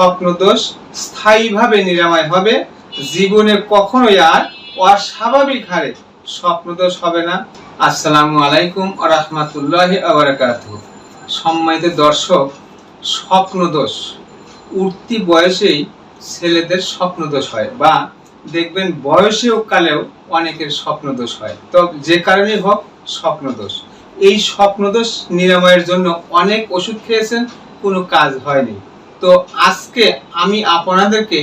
স্বপ্নদোষ স্থায়ীভাবে নিরাময় হবে, জীবনে কখনোই আর অস্বাভাবিক হারে স্বপ্নদোষ হবে না। আসসালামু আলাইকুম রহমতুল্লাহ আবরাকাত সম্মানিত দর্শক, স্বপ্নদোষ। উঠতি বয়সেই ছেলেদের স্বপ্নদোষ হয় বা দেখবেন বয়সেও কালেও অনেকের স্বপ্নদোষ হয়। তো যে কারণেই হোক স্বপ্নদোষ। এই স্বপ্নদোষ নিরাময়ের জন্য অনেক ওষুধ খেয়েছেন, কোনো কাজ হয়নি। তো আজকে আমি আপনাদেরকে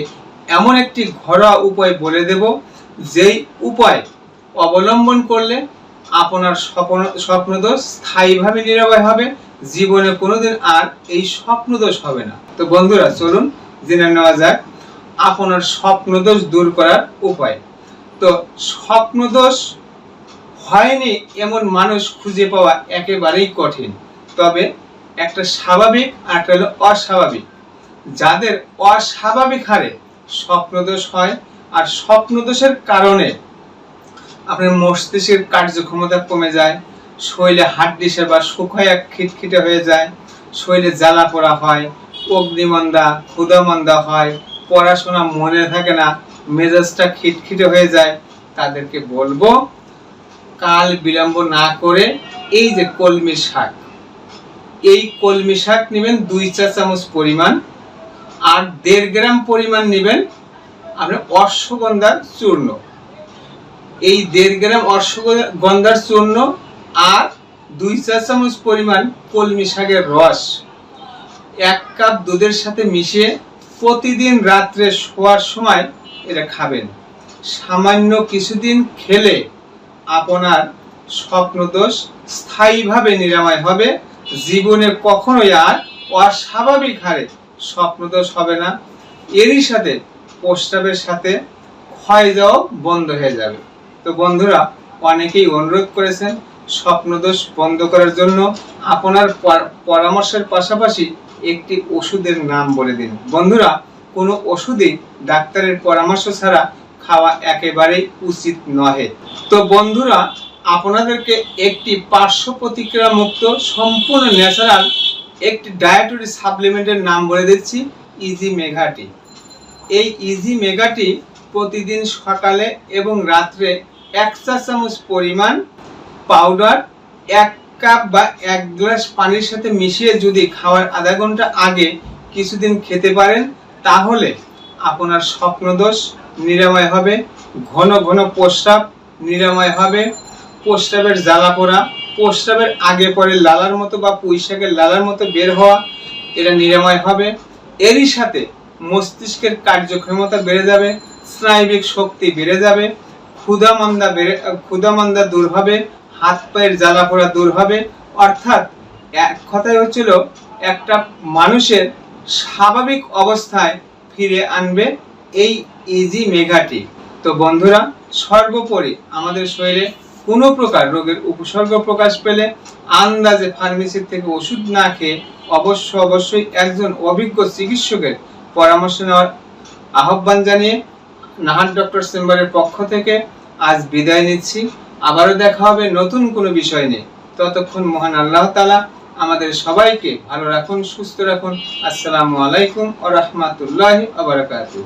এমন একটি ঘরোয়া উপায় বলে দেব, যেই উপায় অবলম্বন করলে আপনার স্বপ্ন, স্বপ্নদোষ স্থায়ীভাবে নিরাময় হবে, জীবনে কোনোদিন আর এই স্বপ্নদোষ হবে না। তো বন্ধুরা, চলুন জেনে নেওয়া যাক আপনার স্বপ্নদোষ দূর করার উপায়। তো স্বপ্নদোষ হয়নি এমন মানুষ খুঁজে পাওয়া একেবারেই কঠিন, তবে একটা স্বাভাবিক আর একটা হলো অস্বাভাবিক। যাদের অস্বাভাবিক হারে স্বপ্নদোষ হয় আর স্বপ্নদোষের কারণে আপনার মস্তিষ্কের কার্যক্ষমতা কমে যায়, শরীরে হাড্ডিসে বা শুকায় খিটখিটে হয়ে যায়, শরীরে জ্বালা পোড়া হয়, অগ্নিমন্দা ক্ষুদামন্দা হয়, পড়াশোনা মনে থাকে না, মেজাজটা খিটখিটে হয়ে যায়, তাদেরকে বলব কাল বিলম্ব না করে এই যে কলমি শাক, এই কলমি শাক নেবেন দুই চা চামচ পরিমাণ আর দেড় গ্রাম পরিমাণ নেবেন আপনার অশ্বগন্ধার চূর্ণ। এই দেড় গ্রাম অশ্বগন্ধার চূর্ণ আর দুই চা চামচ পরিমাণ কলমি শাকের রস। এক কাপ দুধের সাথে মিশিয়ে প্রতিদিন রাত্রে শোয়ার সময় এটা খাবেন। সামান্য কিছুদিন খেলে আপনার স্বপ্নদোষ স্থায়ীভাবে নিরাময় হবে। জীবনে কখনোই আর অস্বাভাবিক হারে স্বপ্নদোষ হবে না। এরই সাথে প্রস্রাবের সাথে ক্ষয় যাওয়া বন্ধ হয়ে যাবে। তো বন্ধুরা, অনেকেই অনুরোধ করেছেন স্বপ্নদোষ বন্ধ করার জন্য। আপনার পরামর্শের পাশাপাশি একটি ওষুধের নাম বলে দিন। বন্ধুরা, কোনো ওষুধই ডাক্তারের পরামর্শ ছাড়া খাওয়া একেবারেই উচিত নহে। তো বন্ধুরা, আপনাদেরকে একটি পার্শ্ব প্রতিক্রিয়া মুক্ত সম্পূর্ণ ন্যাচারাল একটি ডায়েটরি সাপ্লিমেন্টের নাম বলে দিচ্ছি ইজি মেঘাটি এই ইজি মেগাটি প্রতিদিন সকালে এবং রাত্রে এক চা চামচ পরিমাণ পাউডার এক কাপ বা এক গ্লাস পানির সাথে মিশিয়ে যদি খাওয়ার আধা ঘণ্টা আগে কিছুদিন খেতে পারেন, তাহলে আপনার স্বপ্নদোষ নিরাময় হবে, ঘন ঘন প্রস্রাব নিরাময় হবে, প্রস্রাবের জ্বালা পোড়া প্রস্রাবের আগে পরে লালার মতো বা পুঁইশাকের লালার মতো বের হওয়া, এটা নিরাময় হবে। এরই সাথে মস্তিষ্কের কার্যক্ষমতা বেড়ে যাবে, স্নায়বিক শক্তি বেড়ে যাবে, ক্ষুধামন্দা বেড়ে, ক্ষুধামন্দা দূর হবে, হাত পায়ের জ্বালা পোড়া দূর হবে। অর্থাৎ এক কথায় হচ্ছিল, একটা মানুষের স্বাভাবিক অবস্থায় ফিরে আনবে এই ইজি মেঘাটি তো বন্ধুরা, সর্বোপরি আমাদের শরীরে কোনো প্রকার রোগের উপসর্গ প্রকাশ পেলে আন্দাজে ফার্মেসির থেকে ওষুধ না খেয়ে অবশ্য অবশ্যই একজন অভিজ্ঞ চিকিৎসকের পরামর্শ নেওয়ার আহ্বান জানিয়ে নাহার ডক্টর চেম্বারের পক্ষ থেকে আজ বিদায় নিচ্ছি। আবারও দেখা হবে নতুন কোনো বিষয় নিয়ে। ততক্ষণ মহান আল্লাহ তালা আমাদের সবাইকে ভালো রাখুন, সুস্থ রাখুন। আসসালামু আলাইকুম ও রহমতুল্লাহ আবরকাতুহ